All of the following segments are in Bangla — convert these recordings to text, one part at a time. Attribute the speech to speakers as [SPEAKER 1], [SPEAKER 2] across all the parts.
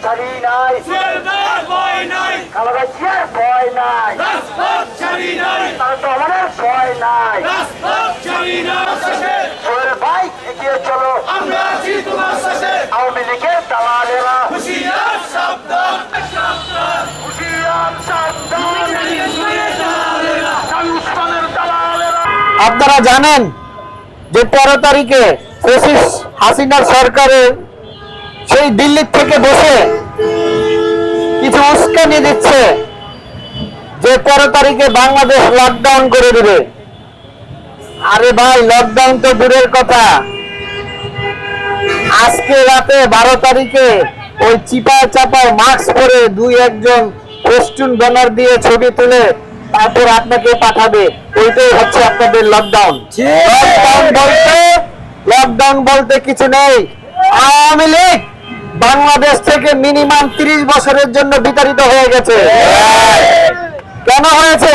[SPEAKER 1] ছাড়ি নাই
[SPEAKER 2] জেলদার ভয় নাই।
[SPEAKER 1] খালেদা জিয়ার ভয় নাই।
[SPEAKER 2] রাজপথ ছাড়ি নাই
[SPEAKER 1] তার দমনের ভয় নাই।
[SPEAKER 2] রাজপথ ছাড়ি না
[SPEAKER 1] সোহেল ভাই এগিয়ে চলো।
[SPEAKER 2] আমরা আছি তোমার শেষে।
[SPEAKER 1] আওয়ামী লীগের দালালেরা
[SPEAKER 2] হুশিয়ার সাবধান সাবধান।
[SPEAKER 1] হুশিয়ার সাবধান।
[SPEAKER 2] শুনে দাঁড়ালেরা
[SPEAKER 1] উসমানের দালালেরা
[SPEAKER 3] আপনারা জানেন যে তেরো তারিখে পঁচিশ হাসিনার সরকারের সেই দিল্লির থেকে বসে কিছু উস্কানি দিচ্ছে যে তেরো তারিখে বাংলাদেশ লকডাউন করে দেবে। আরে ভাই লকডাউন তো দূরের কথা। আজকে রাতে বারো তারিখে ওই চিপায় চাপায় মাস্ক পরে দুই একজন ফেস্টুন ব্যানার দিয়ে ছবি তুলে তারপর আপনাকে পাঠাবে। ওইটাই হচ্ছে আপনাদের লকডাউন লকডাউন বলতে লকডাউন বলতে কিছু নেই। আওয়ামী লীগ! বাংলাদেশ থেকে মিনিমাম তিরিশ বছরের জন্য বিতাড়িত হয়ে গেছে। কেন হয়েছে?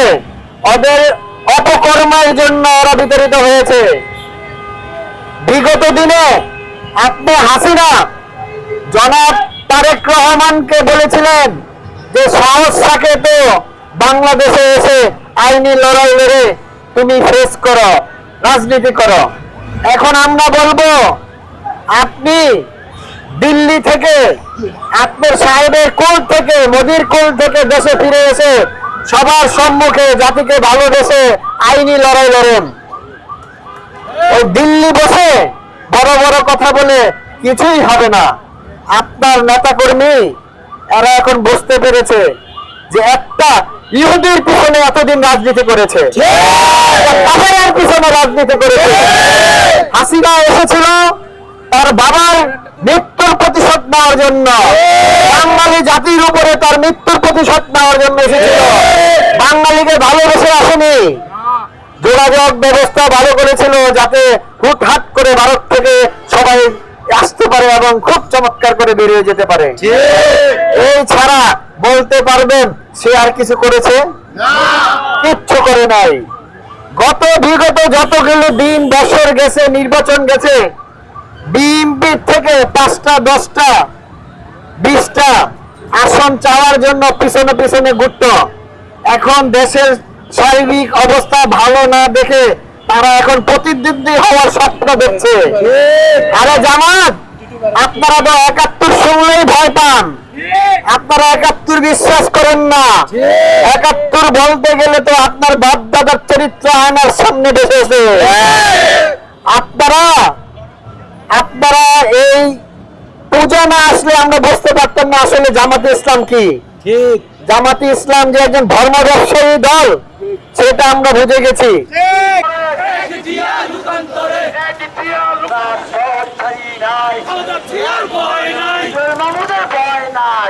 [SPEAKER 3] ওদের অপকর্মের জন্য ওরা বিতাড়িত হয়েছে। বিগত দিনে আপনি হাসিনা, জনাব তারেক রহমানকে বলেছিলেন যে সাহস থাকে তো বাংলাদেশে এসে আইনি লড়াই লড়ে তুমি ফেস করো, রাজনীতি করো। এখন আমরা বলব, আপনি দিল্লি থেকে আপনার সাহেবের কোল থেকে, মোদির কোল থেকে দেশে ফিরে এসে সবার সম্মুখে জাতিকে ভালোবেসে আইনি লড়াই লড়েন। ওই দিল্লি বসে বড় বড় কথা বলে কিছুই হবে না। আপনার নেতা কর্মী এরা এখন বুঝতে পেরেছে যে একটা ইহুদির পিছনে এতদিন রাজনীতি করেছে। কাফেরের পিছনে রাজনীতি করেছে। হাসিনা এসেছিল, তার বাবার প্রতিশোধ নেওয়ার জন্য। বাঙালি জাতির উপরে তার মৃত্যুর প্রতিশোধ নেওয়ার জন্য এসেছিল। বাঙালিকে ভালোবেসে আসেনি। যোগাযোগ ব্যবস্থা ভালো করেছিল যাতে হুটহাট করে ভারত থেকে সবাই আসতে পারে এবং খুব চমৎকার করে বেরিয়ে যেতে পারে। এই ছাড়া বলতে পারবেন সে আর কিছু করেছে? কিচ্ছু করে নাই। গত বিগত যতগুলো দিন বছর গেছে নির্বাচন গেছে বিএনপি থেকে পাঁচটা, দশটা, বিশটা আসন চাওয়ার জন্য পিছনে পিছনে ঘুরত। এখন দেশের শারীরিক অবস্থা ভালো না দেখে তারা এখন প্রতিদ্বন্দ্বী হওয়ার স্বপ্ন দেখছে। আরে জামাত, আপনারা তো একাত্তর শুনলেই ভয় পান। আপনারা একাত্তর বিশ্বাস করেন না। একাত্তর বলতে গেলে তো আপনার বাপ দাদার চরিত্র আয়নার সামনে বসেছে আপনারা আপনারা এই পূজা না আসলে আমরা বুঝতে পারতাম না আসলে জামাতে ইসলাম কি।
[SPEAKER 4] ঠিক।
[SPEAKER 3] জামাতে ইসলাম যে একজন ধর্ম ব্যবসায়ী দল সেটা আমরা বুঝে গেছি।
[SPEAKER 1] মামুদের ভয় নাই।